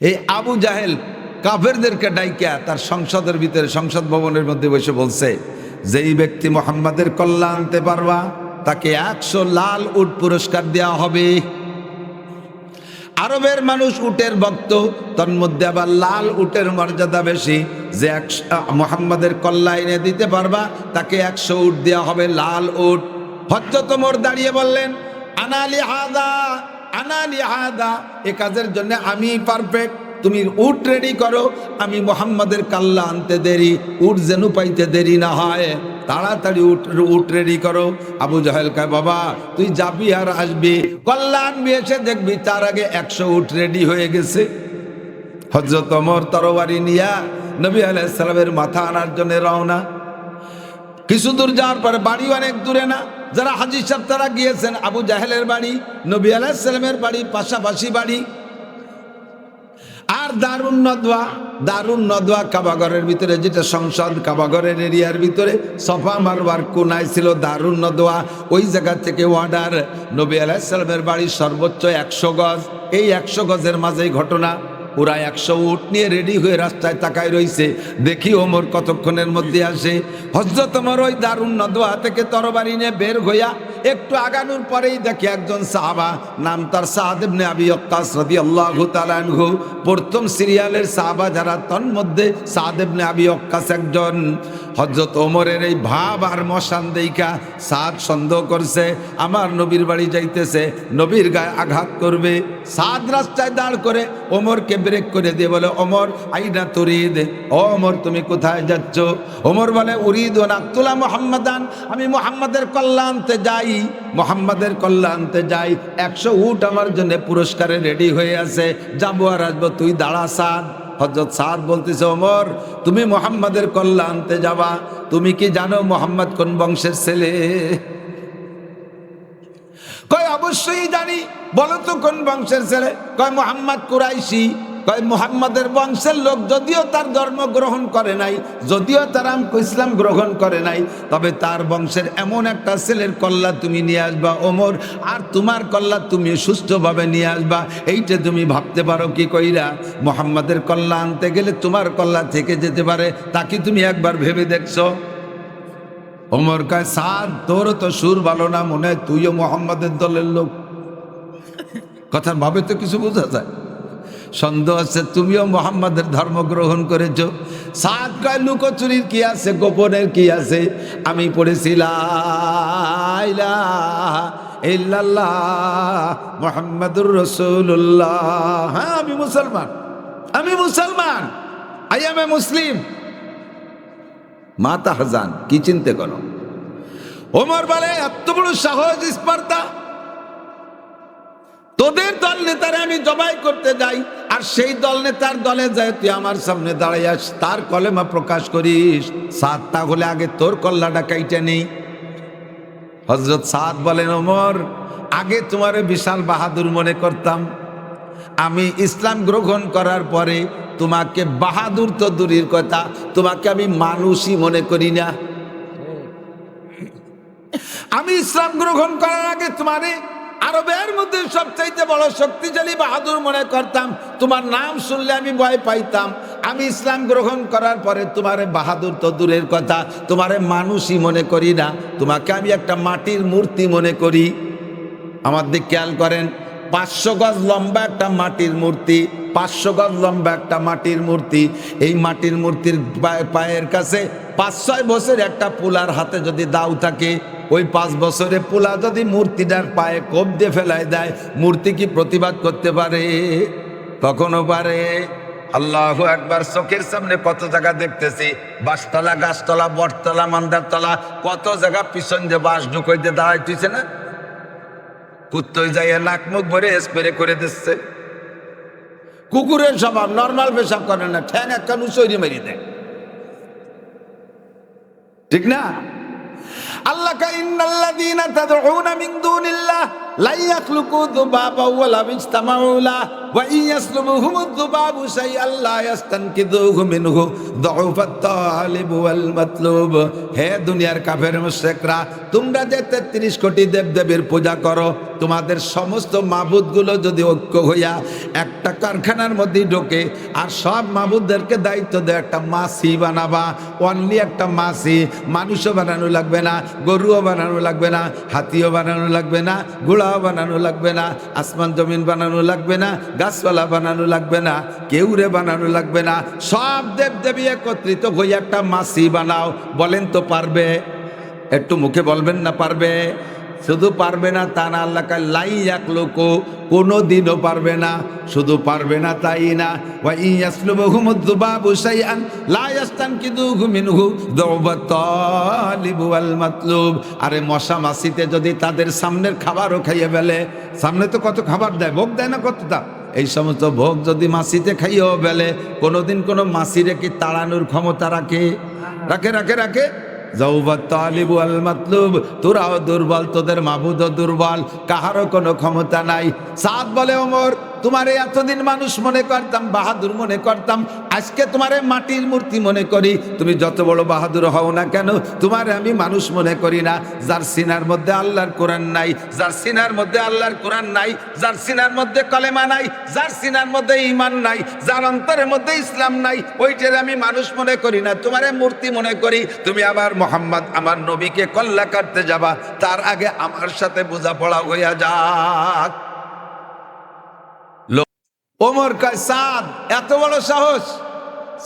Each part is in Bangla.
এই আবু জাহেল কাফেরদেরকে ডাইকা তার সংসদের ভিতরে, সংসদ ভবনের মধ্যে বসে বলছে, যেই ব্যক্তি মোহাম্মদের কল্যাণ আনতে পারবা, তাকে একশো লাল উট পুরস্কার দেওয়া হবে। আরবের মানুষ উটের ভক্ত তন্মধ্যে আবার লাল উটের মর্যাদা বেশি, যে একশো মোহাম্মদের এনে দিতে পারবা, তাকে একশো উট দেওয়া হবে লাল উট। হজরতমর দাঁড়িয়ে বললেন আনালি হাদা আনালি হাদা, এ কাজের জন্য আমি পারফেক্ট তুমি উট রেডি করো, আমি মোহাম্মদের কাল্লা আনতে দেরি, উট যেন পাইতে দেরি না হয়। তাড়াতাড়ি উট উট রেডি করো। আবু জাহেল কয়, বাবা, তুই যাবি আর আসবি। কল্যাণ এসে দেখবি, তার আগে একশো উট রেডি হয়ে গেছে। হজরত অমর তরবারি নিয়া নবী আলাইসালামের মাথা আনার জন্য রওনা। কিছু দূর যাওয়ার পরে বাড়ি অনেক দূরে না। যারা হাজি সাহেব, তারা গিয়েছেন আবু জাহেলের বাড়ি, নবী আলাইসালামের বাড়ি, পাশাপাশি বাড়ি। আর দারুণ নদওয়া দারুণ নদওয়া কাবাগরের ভিতরে, যেটা সংসদ কাবাগরের এরিয়ার ভিতরে, সফা মারবার কোনায় ছিল দারুণ নদওয়া। ওই জায়গা থেকে ওয়ার্ডার নবী আলাইসালামের বাড়ি সর্বোচ্চ একশো গজ। এই একশো গজের মাঝেই ঘটনা। ওরা একশো উট নিয়ে রেডি হয়ে রাস্তায় তাকায় রইছে। দেখি ওমর কতক্ষণের মধ্যে আসে। হজরত ওমর ওই দারুণ নদওয়া থেকে তরবারি নিয়ে বের হইয়া একটু আগানোর পরেই দেখি একজন সাহাবা, নাম তার সাহাদেবনে আবি অক্কাস আল্লাহ তালানহু প্রথম সিরিয়ালের সাহাবা যারা তন্মধ্যে সাহাদেবনে আবি অক্কাস একজন। হজরত ওমরের এই ভাব আর মশান দেইকা সাদ সন্দেহ করছে, আমার নবীর বাড়ি যাইতেছে, নবীর গায়ে আঘাত করবে। সাদ রাস্তায় দাঁড় করে ওমরকে ব্রেক করে দিয়ে বলে, ওমর, আইনা তরিদ ও ওমর, তুমি কোথায় যাচ্ছ? ওমর বলে উরিদ ও নাকতুলা মোহাম্মদান, আমি মোহাম্মদের কল্যাণতে যাই, মোহাম্মদের কল্যাণতে যাই। একশো উট আমার জন্য পুরস্কারে রেডি হয়ে আছে। যাব আর আসব, তুই দাঁড়া, সাদ। হজরত সাদ বলতেছে, ওমর, তুমি মোহাম্মদের কল্যাণতে যাবা। তুমি কি জানো মোহাম্মদ কোন বংশের ছেলে? কয়, অবশ্যই জানি। বলো তো কোন বংশের ছেলে? কয়, মোহাম্মদ কুরাইশি। কয়, মোহাম্মদের বংশের লোক যদিও তার ধর্ম গ্রহণ করে নাই, যদিও তার ইসলাম গ্রহণ করে নাই, তবে তার বংশের এমন একটা ছেলের কল্লা তুমি নিয়ে আসবা, ওমর, আর তোমার কল্লা তুমি সুস্থভাবে নিয়ে আসবা, এইটা তুমি ভাবতে পারো কি কইরা? মোহাম্মদের কল্লা আনতে গেলে তোমার কল্লা থেকে যেতে পারে তাকে তুমি একবার ভেবে দেখছ? ওমর কয় সাদ তোর তো সুর ভালো না মনে হয় তুইও মোহাম্মদের দলের লোক। কথার ভাবে তো কিছু বোঝা যায়। সন্দেহ আছে, তুমিও মোহাম্মদের ধর্ম গ্রহণ করেছ। সাত কয় লুকোচুরির কি আছে, গোপনের কি আছে? আমি পড়েছিলাম মোহাম্মদুর রসুল্লাহ হ্যাঁ আমি মুসলমান আমি মুসলমান, আই এম এ মুসলিম। মাতা হাজান, কি চিনতে করো? ওমর বলে এত বড় সাহস স্পর্ধা তোদের দল নেতারে আমি জবাই করতে যাই, আর সেই দল নেতার দলে যায়, তুই আমার সামনে দাঁড়াই আস, তার কলেমা প্রকাশ করিস। সাত তাহলে আগে তোর কল্লাটা কাইটে নেই। হজরত সাদ বলেন, ওমর, আগে তোমার বিশাল বাহাদুর মনে করতাম। আমি ইসলাম গ্রহণ করার পরে তোমাকে বাহাদুর তো দূরের কথা, তোমাকে আমি মানুষই মনে করি না। আমি ইসলাম গ্রহণ করার আগে তোমারে আরবের মধ্যে সবচাইতে বড় শক্তিশালী বাহাদুর মনে করতাম। তোমার নাম শুনলে আমি ভয় পাইতাম। আমি ইসলাম গ্রহণ করার পরে তোমারে বাহাদুর তো দূরের কথা। তোমারে মানুষই মনে করি না। তোমাকে আমি একটা মাটির মূর্তি মনে করি। আমার দিক খেয়াল করেন, পাঁচশো গজ লম্বা একটা মাটির মূর্তি, পাঁচশো গজ লম্বা একটা মাটির মূর্তি। এই মাটির মূর্তির পায়ে- পায়ের কাছে পাঁচ ছয় বছর একটা পোলার হাতে যদি দাও থাকে, ওই পাঁচ বছরে পোলা যদি মূর্তিটার পায়ে কোপ দিয়ে ফেলায় দেয়, মূর্তি কি প্রতিবাদ করতে পারে? কখনো পারে। আল্লাহ একবার চোখের সামনে কত জায়গা দেখতেছি, বাসতলা, গাছতলা, বটতলা, মান্দারতলা, কত জায়গা পিছন দিয়ে বাস ঢুকইতে দাঁড়াইতেছে না? কুত্তই যাইয়া নাক মুখ ভরে স্প্রে করে দিচ্ছে। কুকুরের স্বভাব নর্মাল পেশাব করে না, ঠ্যাং একটা নুচৈরি মেরি দেয়। ঠিক না? আল্লাহ ইন্নাল্লাযীনা তাদউনা মিন দুনিল্লাহ। তোমরা কোটি দেবদেবীর পূজা করো, তোমাদের সমস্ত মাবুদগুলো যদি ঐক্য হইয়া একটা কারখানার মধ্যে ঢোকে, আর সব মাবুদদেরকে দায়িত্ব দেয় একটা মাসি বানাবা। অনলি একটা মাসি, মানুষও বানানো লাগবে না, গরুও বানানো লাগবে না, হাতিও বানানো লাগবে না ঘোড়া বানানো লাগবে না, আসমান জমিন বানানো লাগবে না, গাছপালা বানানো লাগবে না, কেউরে বানানো লাগবে না, সব দেব দেবী একত্রিত হয়ে একটা মাসি বানাও। বলেন তো পারবে? একটু মুখে বলবেন না পারবে? শুধু পারবে না তা না, আল্লাহ লাই এক লোক কোনো দিনও পারবে না। শুধু পারবে না তাই না। ওয়া ইয়াসলুবুহুমুদ-যুবাবু শাইআন, লা ইয়াস্তানকিদুহু মিনহু যুবাত-তালিবু ওয়াল মাতলুব। আরে মশা মাছিতে যদি তাদের সামনের খাবারও খাইয়ে ফেলে, সামনে তো কত খাবার দেয়, ভোগ দেয় না কতটা? এই সমস্ত ভোগ যদি মাছিতে খাইয়েও ফেলে, কোনোদিন কোনো মাছিরে কি তাড়ানোর ক্ষমতা রাখে? রাখে রাখে রাখে? মাতলুব তোরাও দুর্বল তোদের মাবুদও দুর্বল কাহারও কোনো ক্ষমতা নাই। সাদ বলে ওমর তোমারে এতদিন মানুষ মনে করতাম, বাহাদুর মনে করতাম, আজকে তোমারে মাটির মূর্তি মনে করি। তুমি যত বড় বাহাদুর হও না কেন, তোমারে আমি মানুষ মনে করি না। যার সিনার মধ্যে আল্লাহর কোরআন নাই, যার সিনার মধ্যে আল্লাহর কোরআন নাই, যার সিনার মধ্যে কলেমা নাই, যার সিনার মধ্যে ইমান নাই, যার অন্তরের মধ্যে ইসলাম নাই, ওইটার আমি মানুষ মনে করি না, তোমারে মূর্তি মনে করি। তুমি আবার মোহাম্মদ, আমার নবীকে কল্লা কাটতে যাবা, তার আগে আমার সাথে বোঝাপড়া হইয়া যাক। ওমর কয়, সাদ, এত বড় সাহস?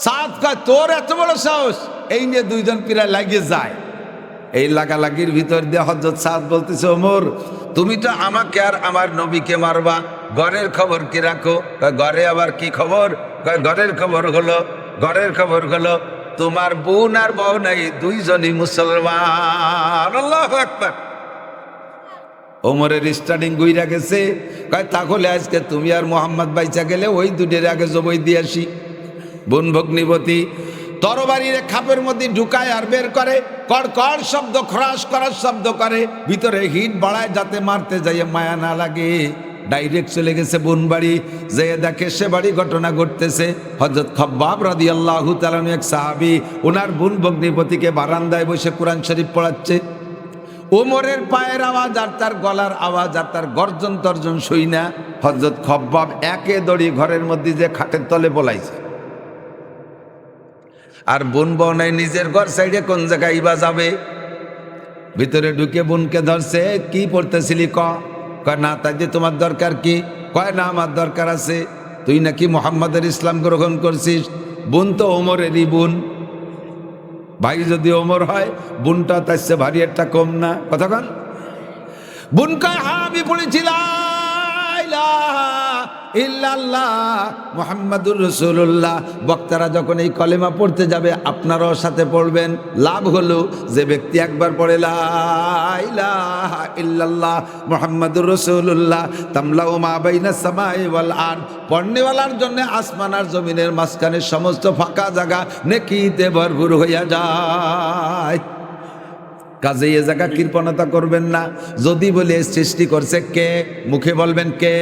সাদ কয়, তোর এত বড় সাহস? এই নিয়ে দুইজন প্রায় লাগিয়ে যায়। এই লাগালাগির ভিতর দিয়ে হজরত সাদ বলতেছে, ওমর, তুমি তো আমাকে আর আমার নবীকে মারবা। ঘরের খবর কি রাখো? ঘরে আবার কি খবর? ঘরের খবর হলো, ঘরের খবর হলো, তোমার বোন আর বউ নাই, দুইজনই মুসলমান। আল্লাহ আকবার। ওমরের স্টার্টিং গুইরা গেছে, কয়, তাহলে আজকে তুমি আর মোহাম্মদ বাইচা গেলে ওই দুটের আগে জবই দিয়ে আসি। বোন ভগ্নিপতি তরবারির খাপের মধ্যে ঢুকায় আর বের করে, কর শব্দ, খরাস করার শব্দ করে, ভিতরে হিট বাড়ায় যাতে মারতে যাইয়ে মায়া না লাগে। ডাইরেক্ট চলে গেছে বোন বাড়ি যে দেখে সে বাড়ি ঘটনা ঘটতেছে। হজরত খব্বাব রাদি আল্লাহ তালানু এক সাহাবি ওনার বোন ভগ্নিপতিকে বারান্দায় বসে কোরআন শরীফ পড়াচ্ছে। ওমরের পায়ের আওয়াজ আর তার গলার আওয়াজ আর তার গর্জন তর্জন শুই না। হজরত খব্বাব একে দড়ি ঘরের মধ্যে যে খাটের তলে বলাইছে। আর বোন বনাই নিজের ঘর সাইডে কোন জায়গায় ইবা যাবে? ভিতরে ঢুকে বোনকে ধরছে, কি পড়তেছিলি ক? কয়, না, তাই যে তোমার দরকার কি? কয়, না, আমার দরকার আছে। তুই নাকি মোহাম্মদের ইসলাম গ্রহণ করছিস? বোন তো ওমরেরই বোন। ভাই যদি ওমর হয়, বুনটা তার সে ভারী একটা কম না। কথা কন? কয় হা আমি পড়েছিলাম ইল্লাল্লাহ মোহাম্মদুর রসুল্লাহ বক্তারা যখন এই কলেমা পড়তে যাবে, আপনারাও সাথে পড়বেন। লাভ হলো যে ব্যক্তি একবার পড়ে ইল্লাল্লাহ মোহাম্মদুর রসুল্লাহ তামলাউ মা বাইনা সামাই ওয়াল আন পড়নেওয়ালার জন্য আসমান আর জমিনের মাঝখানে সমস্ত ফাঁকা জায়গা নেকিতে ভরপুর হইয়া যায়। কাজে এ জায়গা কৃপণতা করবেন না। যদি বলে সৃষ্টি করছে কে, মুখে বলবেন কে?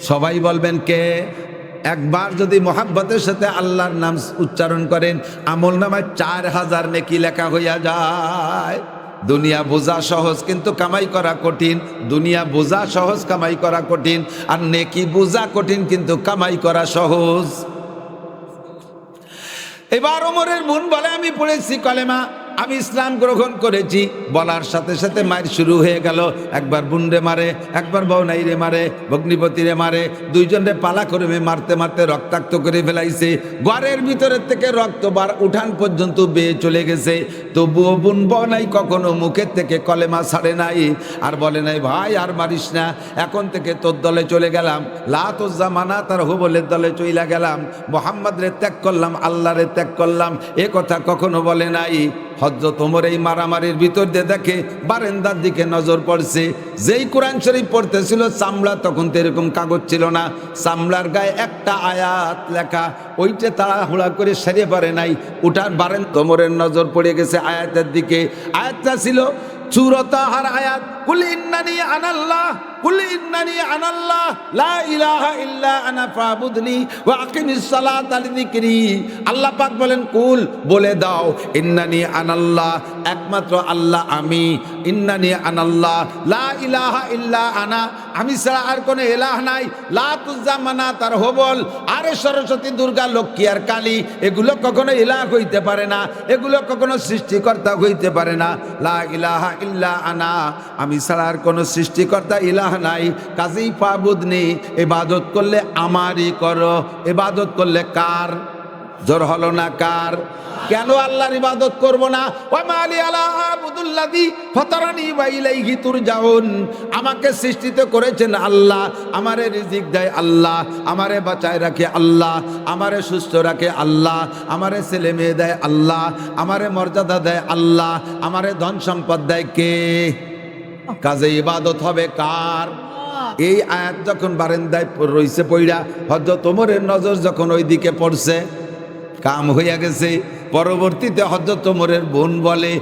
সবাই বলবেন কে? একবার যদি মোহাব্বতের সাথে আল্লাহর নাম উচ্চারণ করেন, আমল নামায় চার হাজার নেকি লেখা হইয়া যায়। দুনিয়া বোঝা সহজ, কিন্তু কামাই করা কঠিন। দুনিয়া বোঝা সহজ, কামাই করা কঠিন। আর নেকি বোঝা কঠিন, কিন্তু কামাই করা সহজ। এবার ওমরের মন বলে, আমি পড়েছি কলেমা। আমি ইসলাম গ্রহণ করেছি। বলার সাথে সাথে মায়ের শুরু হয়ে গেল। একবার বুনরে মারে, একবার বৌনাইরে মারে, ভগ্নিপতিরে মারে দুইজনে পালা করে মারতে মারতে রক্তাক্ত করে ফেলাইছে। ঘরের ভিতরের থেকে রক্ত বার উঠান পর্যন্ত বেয়ে চলে গেছে। তবুও বুন বনাই কখনো মুখের থেকে কলেমা ছাড়ে নাই। আর বলে নাই, ভাই, আর মারিস না। এখন থেকে তোর দলে চলে গেলাম। লাতুজ্জামানা তার হুবলের দলে চইলা গেলাম। মোহাম্মদ রে ত্যাগ করলাম আল্লাহ রে ত্যাগ করলাম। এ কথা কখনো বলে নাই। হজরত ওমর এই মারামারির ভিতর দিয়ে দেখে বারেন্দার দিকে নজর পড়ছে। যেই কোরআন শরীফ পড়তেছিল, চামড়া তখন তো এরকম কাগজ ছিল না। চামড়ার গায়ে একটা আয়াত লেখা, ওইটা তাড়াহুড়া করে সেরে পারে নাই। উঠার বারেন তোমরের নজর পড়ে গেছে আয়াতের দিকে। আয়াতটা ছিল, চুরতাহার আয়াত। কুল পাক বলেন, কুল, বলে দাও, ইন্নানি আনাল্লাহ একমাত্র আল্লাহ আমি। ইন্নানি আনাল্লাহ লা ইলাহা ইল্লা আনা। আমি ছাড়া আর কোনো এলাহ নাই। লা তুজা মানা তার হবল। আরে সরস্বতী দুর্গা, লক্ষ্মী আর কালী, এগুলো কখনো ইলাহ হইতে পারে না। এগুলো কখনো সৃষ্টিকর্তা হইতে পারে না। লা ইলাহা ইল্লা আনা। আমি ছাড়া আর কোনো সৃষ্টিকর্তা ইলাহ নাই, কাজেই পাবুদ নেই। এবাদত করলে আমারই করো। এবাদত করলে কার? জোর হলো না কার? কেন আল্লাহর ইবাদত করব না? আমাকে সৃষ্টিতে করেছেন আল্লাহ। আমারে রিজিক দেয় আল্লাহ। আমারে বাঁচায় রাখে আল্লাহ। আমারে সুস্থ রাখে আল্লাহ। আমারে ছেলে মেয়ে দেয় আল্লাহ। আমারে মর্যাদা দেয় আল্লাহ। আমারে ধন সম্পদ দেয় কে? কাজে ইবাদত হবে কার? এই আয়াত যখন বারেন্দায় রইছে পইরা হজরত ওমরের নজর যখন ওইদিকে পড়ছে কাম হইয়া গেছে। পরবর্তীতে হজরত ওমরের বোন বলে,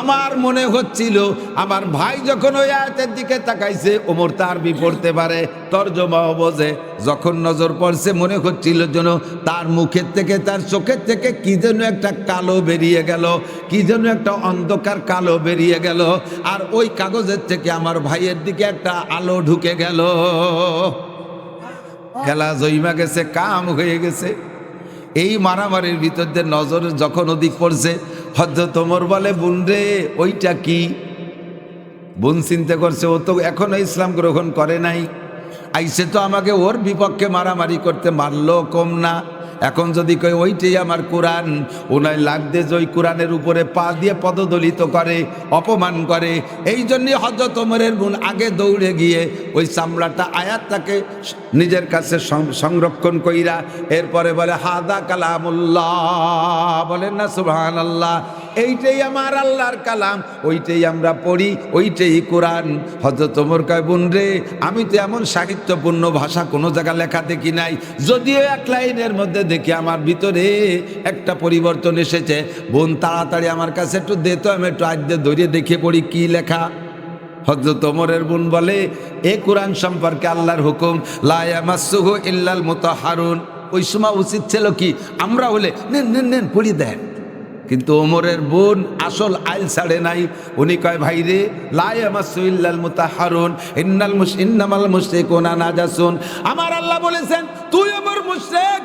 আমার মনে হচ্ছিল, আমার ভাই যখন ওই আয়াতের দিকে তাকাইছে, ওমর তার পড়তে পারে তর্জমাও বোঝে। যখন নজর পড়ছে, মনে হচ্ছিল যেন তার মুখের থেকে, তার চোখের থেকে কি যেন একটা কালো বেরিয়ে গেল, কি যেন একটা অন্ধকার কালো বেরিয়ে গেল, আর ওই কাগজের থেকে আমার ভাইয়ের দিকে একটা আলো ঢুকে গেল। খেলা জইমা গেছে, কাম হয়ে গেছে। এই মারামারির ভিতর দিয়ে নজর যখন ওদিক পড়ছে হদ্দ তোমর বলে, বুন রে, ওইটা কি? বোন চিন্তা করছে, ও তো এখনও ইসলাম গ্রহণ করে নাই। আইসে তো আমাকে ওর বিপক্ষে মারামারি করতে মারলো, কম না। এখন যদি কই ওইটাই আমার কোরআন ওনায় লাগদে যে ওই কোরআনের উপরে পা দিয়ে পদদলিত করে, অপমান করে। এই জন্যে হজরত ওমরের বোন আগে দৌড়ে গিয়ে ওই চামড়াটা, আয়াতটাকে নিজের কাছে সংরক্ষণ কইরা, এরপরে বলে, হাদা কালামুল্লাহ। বলেন না, সুবহানাল্লাহ। আল্লাহ এইটাই আমার আল্লাহর কালাম, ওইটাই আমরা পড়ি, ওইটাই কোরআন। হজরত ওমর কয়, বোন রে, আমি তো এমন সাহিত্যপূর্ণ ভাষা কোনো জায়গা লেখা দেখি নাই। যদিও এক লাইনের মধ্যে দেখি আমার ভিতরে একটা পরিবর্তন এসেছে। বোন, তাড়াতাড়ি আমার কাছে একটু দে তো, আমি একটু আদ্যে ধরিয়ে দেখে পড়ি কি লেখা। হজরত ওমরের বোন বলে, এ কোরআন সম্পর্কে আল্লাহর হুকুম লায়ামাসুহু ইল্লাল মুতাহারুন। ওই সময় উচিত ছিল কি, আমরা হলে, নেন নেন নেন, পড়ি দেন। কিন্তু ওমরের বোন আসল আইল ছাড়ে নাই। উনি কয়, ভাই রে লাইমাসুল্লাল মুতাহারুন আমার আল্লাহ বলেছেন, তুই আমার মুশরিক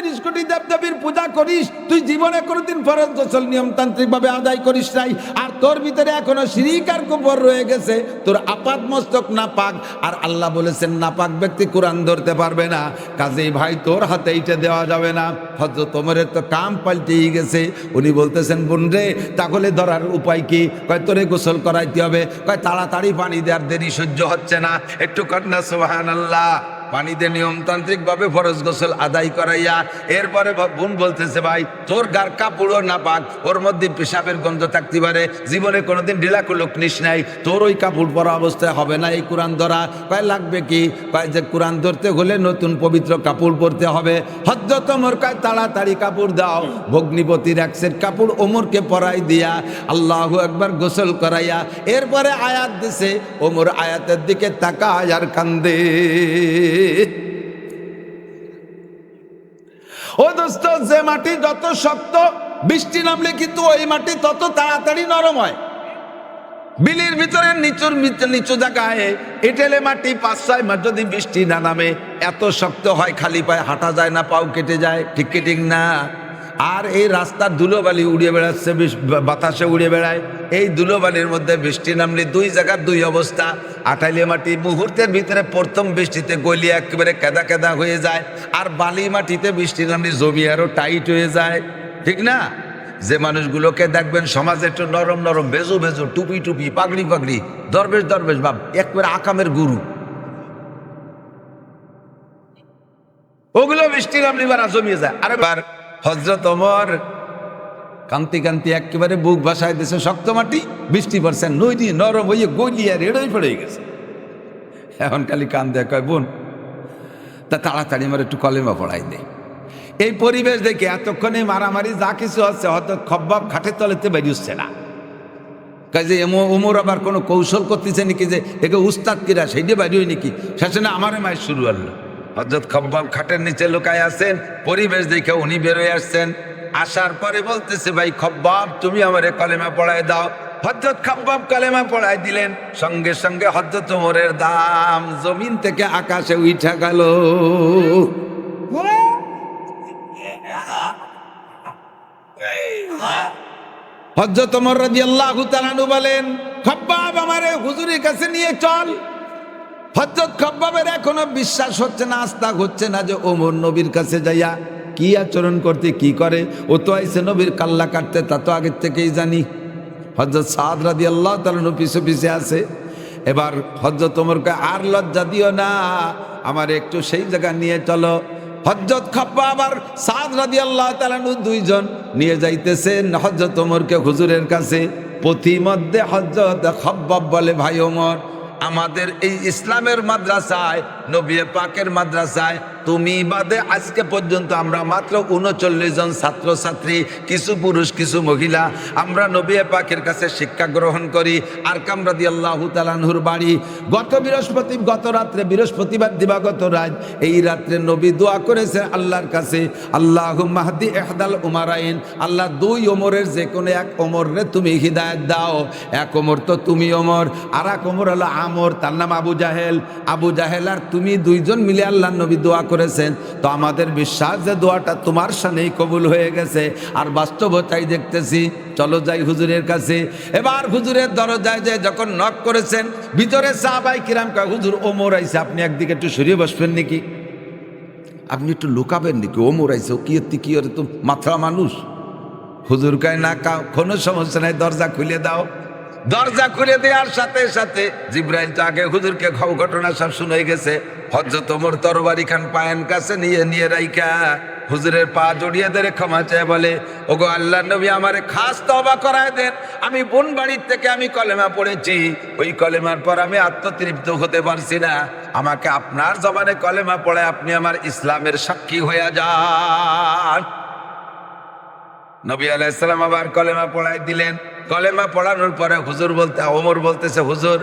তেত্রিশ কোটি দেবদেবীর পূজা করিস, তুই জীবনে কোনোদিন ফরজ গোসল নিয়মতান্ত্রিক ভাবে আদায় করিস নাই। আর তোর ভিতরে এখনও শিরিক আর কুফর রয়ে গেছে। তোর আপাত মস্তক না পাক আর আল্লাহ বলেছেন না পাক ব্যক্তি কোরআন ধরতে পারবে না। কাজেই ভাই, তোর হাতে এইটা দেওয়া যাবে না। হয়তো তোমার তো কাম পাল্টেই গেছে। উনি বলতেছেন, বোন রে, তাহলে ধরার উপায় কি? কয়, তোরে গোসল করাইতে হবে। কয়, তাড়াতাড়ি পানি দেওয়ার দেরি সহ্য হচ্ছে না। একটু কন্যা সোহান আল্লাহ পানিতে নিয়মতান্ত্রিক ভাবে ফরজ গোসল আদায় করাইয়া এরপরে বোন বলতেছে, ভাই, তোর গার কাপড়ও না পাক ওর মধ্যে পেশাবের গন্ধ থাকতে পারে, জীবনে কোনোদিন ঢিলা কুলুক নিস নাই, তোর ওই কাপড় পরা অবস্থায় হবে না এই কোরআন ধরা। কয়, লাগবে কি? কয়, যে কোরআন ধরতে হলে নতুন পবিত্র কাপড় পরতে হবে। হদ্দ তোমর কয়, তাড়াতাড়ি কাপড় দাও। ভগ্নিপতির এক সেট কাপড় ওমরকে পরাই দিয়া আল্লাহ একবার গোসল করাইয়া এরপরে আয়াত দিছে, ওমর আয়াতের দিকে তাকায় আর কান্দে। ও দোস্ত, যে মাটি যত শক্ত, বৃষ্টি নামলে কিন্তু ওই মাটি তত তাড়াতাড়ি নরম হয়। বিলির ভিতরে নিচুর নিচু জায়গায় এটেলে মাটি পাঁচ ছয় মাস যদি বৃষ্টি না নামে, এত শক্ত হয়, খালি পায়ে হাঁটা যায় না, পাও কেটে যায় ঠিক না? আর এই রাস্তার ধুলোবালি উড়িয়ে বেড়াচ্ছে বাতাসে উড়ে বেড়ায়। এই ধুলোবালির মধ্যে বৃষ্টি নামলে দুই জায়গার দুই অবস্থা। আটাইলে মাটি মুহূর্তের ভিতরে প্রথম বৃষ্টিতে গলিয়ে একেবারে কেদা কেদা হয়ে যায়। আর বালি মাটিতে বৃষ্টি নামলে জমি আরও টাইট হয়ে যায়। ঠিক না? যে মানুষগুলোকে দেখবেন সমাজে একটু নরম নরম বেজো বেজো টুপি টুপি, পাগড়ি পাগড়ি, দরবেশ দরবেশ বাপ একবারে আকামের গুরু। ওগুলো বৃষ্টি নামলি বার জমিয়ে যায়। আরে বার হজরত অমর কান্তি কান্তি একেবারে বুক ভাসায় দিছে শক্ত মাটি, বৃষ্টি পড়ছে নইনি নরম হয়ে গলিয়া রেড়ই পড়ে গেছে। এখন খালি কান দেয় কয়, বোন, তা তাড়াতাড়ি আমার একটু কলেমা পড়াই দেয় এই পরিবেশ দেখে এতক্ষণে মারামারি যা কিছু হচ্ছে হয়তো খব্বাব খাটের তলেতে বেরিয়ে উঠছে না কাজে এমো, ওমর আবার কোনো কৌশল করতেছে নাকি যে, একে উস্তাদ কিরা, সেইটা বাড়িও নাকি শেষে না, আমারে মায়ের শুরু হলো। হজরত খব্বাব খাটের নিচে লুকায় আছেন, পরিবেশ দেখে উনি বেরোয় আসছেন। আসার পরে বলতেছে, ভাই খব্বাব, তুমি আমারে কলেমা পড়ায় দাও। হজরত খব্বাব কলেমা পড়ায় দিলেন। সঙ্গে সঙ্গে হজরত ওমরের দাম জমিন থেকে আকাশে উঠা গেল। হজরত ওমর রাদিয়াল্লাহু তাআলা বলেন, খব্বাব, আমারে হুজুরের কাছে নিয়ে চল। হজরত খব্বাবের এখনও বিশ্বাস হচ্ছে না আস্থা হচ্ছে না যে ওমর নবীর কাছে যাইয়া কি আচরণ করতে, কি করে। ও তো আইসে নবীর কাল্লা কাটতে, তা তো আগের থেকেই জানি। হজরত সাদ রাদি আল্লাহ তালু পিছে পিছে আছে। এবার হজরত ওমরকে আর লজ্জা দিও না, আমার একটু সেই জায়গা নিয়ে চলো। হজরত খব্বা আবার সাদ রাদি আল্লাহ তালানু দুইজন নিয়ে যাইতেছেন হজরত ওমরকে হুজুরের কাছে। পথিমধ্যে হজরত খব্বাব বলে, ভাই ওমর আমাদের এই ইসলামের মাদ্রাসায় নবী পাকের মাদ্রাসায় তুমি বাদে আজকে পর্যন্ত আমরা মাত্র উনচল্লিশ জন ছাত্রছাত্রী, কিছু পুরুষ, কিছু মহিলা, আমরা নবী পাকের কাছে শিক্ষা গ্রহণ করি। আর কামরাদি আল্লাহ তালানহুর বাড়ি। গত বৃহস্পতি, গত রাত্রে, বৃহস্পতিবার, দিবাগত রাত, এই রাত্রে নবী দোয়া করেছে আল্লাহর কাছে আল্লাহ মাহাদি এহদাল উমারাইন আল্লাহ দুই ওমরের যে কোনো এক ওমরে তুমি হৃদায়ত দাও। এক ওমর তো তুমি ওমর আর এক ওমর হলো আমর, তার নাম আবু জাহেল। আবু জাহেল আর তুমি দুইজন মিলে আল্লাহ নবী দোয়া করেছেন, তো আমাদের বিশ্বাস যে দোয়াটা তোমার সানেই কবুল হয়ে গেছে। আর বাস্তবতাই দেখতেছি, চলো যাই হুজুরের কাছে। এবার হুজুরের দরজায় যে যখন নক করেছেন, ভিতরে সাহাবাই কিরাম কয়, হুজুর ওমর আইছে আপনি একদিকে একটু সরিয়ে বসবেন নাকি? আপনি একটু লুকাবেন নাকি? ওমর আইছে ও কি কি মাথা মানুষ? হুজুর কয়, না কোনো সমস্যা নাই, দরজা খুলে দাও। দরজা খুলে দেওয়ার সাথে সাথে জিব্রাইল তো আগে হুজুরকে খব ঘটনা সব শুনে গেছে। হজরত ওমর তরবারি খান পায়েন কাছে নিয়ে নিয়ে রাইকা হুজুরের পা জড়িয়ে ধরে ক্ষমা চেয়ে বলে, ওগো আল্লাহ নবী আমারে খাস তবা করায় দেন। আমি বোন বাড়ির থেকে আমি কলেমা পড়েছি। ওই কলেমার পর আমি আত্মতৃপ্ত হতে পারছি না। আমাকে আপনার জবানে কলেমা পড়ে আপনি আমার ইসলামের সাক্ষী হয়ে যান। নবী আলাইসালাম আবার কলেমা পড়াই দিলেন। কলেমা পড়ানোর পরে হুজুর বলতে, ওমর বলতেছে, হুজুর,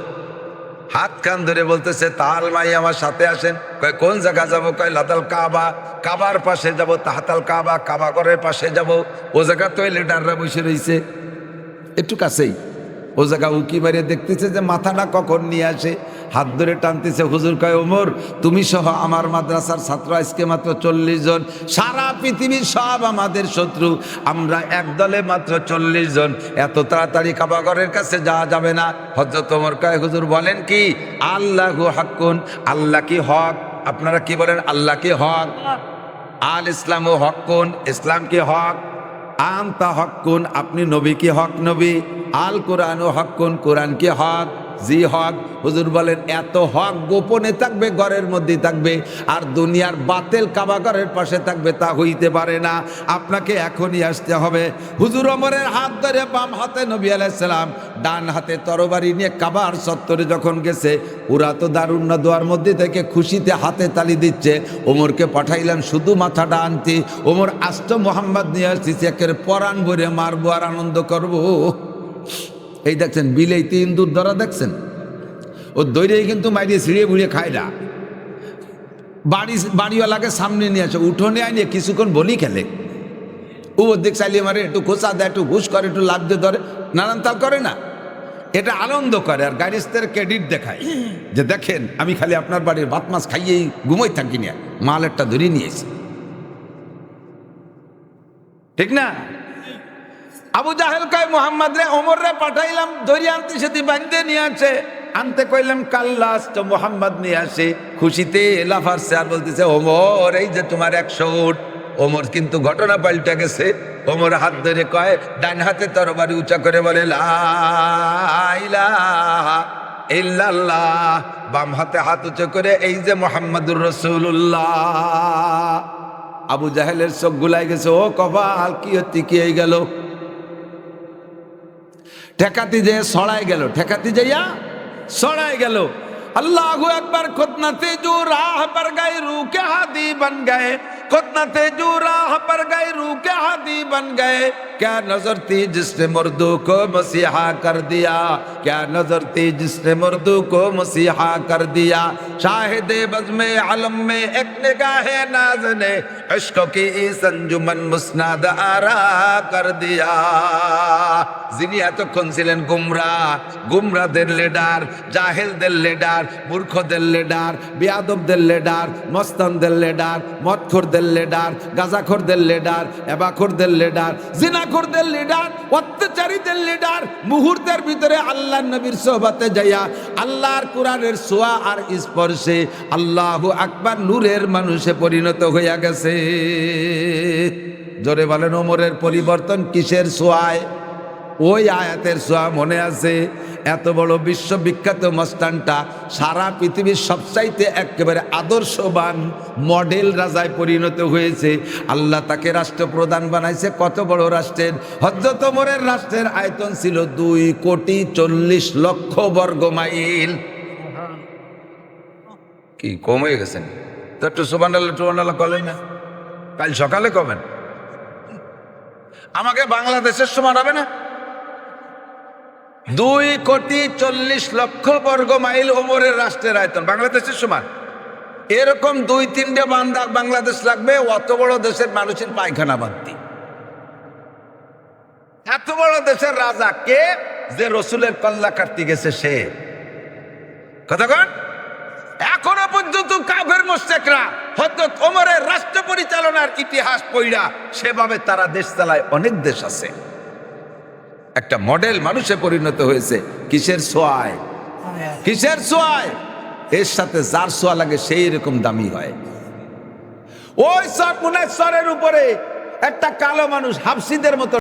হাত কান ধরে বলতেছে তাল মাই আমার সাথে আসেন। কয়, কোন জায়গা যাব? কয় লাতাল কাবা। কাবার পাশে যাব, তাহাতাল কাবা কাবা ঘরের পাশে যাব। ও জায়গা তো লিডাররা বসে রয়েছে একটু কাছেই। ও জায়গা উকি মারিয়ে দেখতেছে যে মাথাটা কখন নিয়ে আসে। হাত ধরে টানতেছে, হুজুর কয়, ওমর, তুমি সহ আমার মাদ্রাসার ছাত্র আজকে মাত্র চল্লিশ জন। সারা পৃথিবীর সব আমাদের শত্রু। আমরা এক দলে মাত্র চল্লিশ জন। এত তাড়াতাড়ি কাবাগরের কাছে যাওয়া যাবে না। হজরত ওমর কয়, হুজুর, বলেন কি? আল্লাহ হাক্কুন। আল্লাহ কি হক? আপনারা কি বলেন, আল্লাহ কি হক? আল ইসলাম ও হকুন ইসলাম কি হক? আন্তা হকুন আপনি নবী কি হক নবী? আল কোরআন ও হকুন কোরআন কি হক? জি হক, হুজুর বলেন, এত হক গোপনে থাকবে, ঘরের মধ্যে থাকবে, আর দুনিয়ার বাতেল কাবাগরের পাশে থাকবে, তা হইতে পারে না। আপনাকে এখনই আসতে হবে। হুজুর অমরের হাত ধরে বাম হাতে নবী আলাইসালাম ডান হাতে তরবারি নিয়ে কাবার চত্বরে যখন গেছে, ওরা তো দারুণ দোয়ার মধ্যে থেকে খুশিতে হাতে তালি দিচ্ছে। ওমরকে পাঠাইলাম শুধু মাথাটা আনতে ওমর আষ্ট মোহাম্মদ নিয়ে আসছি একের পরাণ ভরে মারবো আর আনন্দ করব। এই দেখছেন বিলেইতে ইন্দুর ধরা দেখছেন? ও দৈরেই কিন্তু মাইরিয়ে ছিঁড়িয়ে বুড়িয়ে খায় না। বাড়ি, বাড়িওয়ালাকে সামনে নিয়ে আসে, উঠোনে আনিয়ে কিছুক্ষণ বলি খেলে। ও দিক চালিয়ে মারে, একটু খোঁচা দেয়, একটু ঘুষ করে, একটু লাভ দিয়ে ধরে, নানান তাল করে না। এটা আনন্দ করে আর গাড়িস্তের ক্রেডিট দেখায়। যে দেখেন, আমি খালি আপনার বাড়ির ভাত মাছ খাইয়েই ঘুমোই থাকি না। মাল একটা ধরে নিয়েছি ঠিক না? আবু জাহেল কয়, মোহাম্মদ রে, ওমর রে, পাঠাইলাম, দড়ি আনতে, সেটি বান্ধে নিয়ে আছে আনতে কইলাম কাল্লাস তো মোহাম্মদ নিয়ে আসে। খুশিতে লাফারছে আর বলতেছে, ওমর, এই যে তোমার একশো উঠ ওমর কিন্তু ঘটনা পাল্টে গেছে। ওমর হাত ধরে কয়, ডান হাতে তরবারি উঁচা করে বলে ইল্লাল্লাহ। বাম হাতে হাত উঁচু করে, এই যে মোহাম্মদুর রসুল্লাহ আবু জাহেলের চোখ গুলাই গেছে, ও কপাল, কি হচ্ছে কি গেল? ঠেকাতি যে সড়াই গেল ঠেকাতি যাইয়া সড়াই গেল। अल्लाह अकबर खुद नतीजू राह पर गए रू के हादी बन गए खुद न थे जो राह पर गए रू के हाथी बन गए क्या नजर थी जिसने मुर्दू को मसीहा कर दिया क्या नजर थी जिसने मुर्दू को मसीहा कर दिया शाहिद बज में आलम में एक निगाह नाज ने इश्क की संजुमन मुस्नाद आरा कर दिया যিনি এতক্ষণ ছিলেন গুমরা গুমরাদের লেডার জাহেলদের লেডার মূর্খদের লেডার, বেয়াদবদের লেডার, মস্তানদের লেডার, মদখোরদের লেডার, গাজাখোরদের লেডার, এবাখোরদের লেডার, জিনাখোরদের লিডার, অত্যাচারীদের লিডার, মুহূর্তের ভিতরে আল্লাহ নবীর সোহবাতে যাইয়া আল্লাহর কোরআনের সোয়া আর স্পর্শে আল্লাহ আকবার নূরের মানুষে পরিণত হইয়া গেছে। জোরে বলেন, ওমরের পরিবর্তন কিসের সোয়ায়? ওই আয়াতের সোয়া মনে আছে? এত বড় বিশ্ববিখ্যাত মস্তানটা সারা পৃথিবীর সবচাইতে একেবারে আদর্শবান মডেল রাজায় পরিণত হয়েছে। আল্লাহ তাকে রাষ্ট্রপ্রধান বানাইছে। কত বড় রাষ্ট্রের? হজরত ওমরের রাষ্ট্রের আয়তন ছিল দুই কোটি চল্লিশ লক্ষ বর্গ মাইল। কি, কমে গেছেন তো একটু সোবানাল্লাহ টোবানাল্লাহ কলেন না। কাল সকালে কবেন? আমাকে বাংলাদেশের সমান হবে না? দুই কোটি চল্লিশ লক্ষ বর্গ মাইল ওমরের রাষ্ট্রের আয়তন। বাংলাদেশের সমান। এরকম দুই তিনটে বান্দা বাংলাদেশ লাগবে, অত বড় দেশের মানুষের পায়খানা বান্তি। এত বড় দেশের রাজা কে? যে রসুলের কল্লা কাটতে গেছে সে। কথা কন? এখনও পর্যন্ত কাফের মোস্তেকরা হজরত ওমরের রাষ্ট্র পরিচালনার ইতিহাস পইড়া সেভাবে তারা দেশ চালায়, অনেক দেশ আছে। একটা মডেল মানুষে পরিণত হয়েছে। কিসের সোয়ায়? কিসের সোয়ায়? এর সাথে যার সোয়া লাগে সেই রকম দামি হয়। ওই সব মুনেশ্বরের উপরে একটা কালো মানুষ হাফসিদের মতো